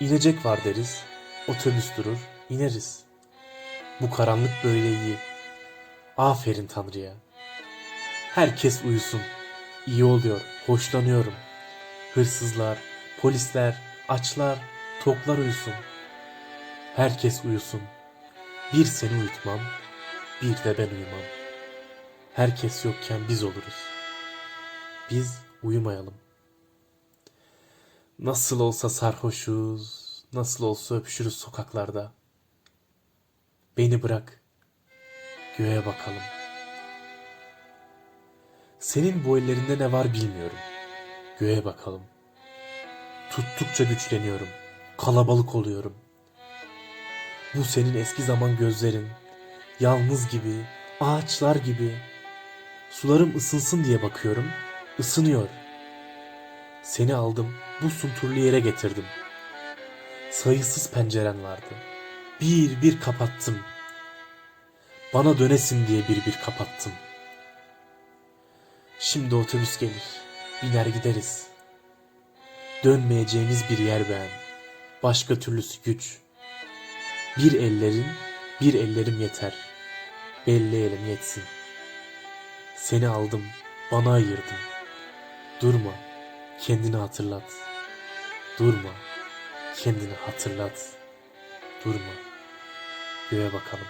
İnecek var deriz. Otobüs durur, ineriz. Bu karanlık böyle iyi. Aferin Tanrı'ya. Herkes uyusun. İyi oluyor, hoşlanıyorum. Hırsızlar, polisler, açlar, toklar uyusun. Herkes uyusun. Bir seni uyutmam, bir de ben uyumam. Herkes yokken biz oluruz. Biz uyumayalım. Nasıl olsa sarhoşuz, nasıl olsa öpüşürüz sokaklarda. Beni bırak, göğe bakalım. Senin bu ellerinde ne var bilmiyorum. Göğe bakalım. Tuttukça güçleniyorum. Kalabalık oluyorum. Bu senin eski zaman gözlerin. Yalnız gibi, ağaçlar gibi. Sularım ısınsın diye bakıyorum. Isınıyor. Seni aldım, bu sunturlu yere getirdim. Sayısız penceren vardı. Bir bir kapattım. Bana dönesin diye bir bir kapattım. Şimdi otobüs gelir. Biner gideriz. Dönmeyeceğimiz bir yer beğen. Başka türlüsü güç. Bir ellerin, bir ellerim yeter. Belli elim yetsin. Seni aldım, bana ayırdın. Durma, kendini hatırlat. Durma, kendini hatırlat. Durma. Göğe bakalım.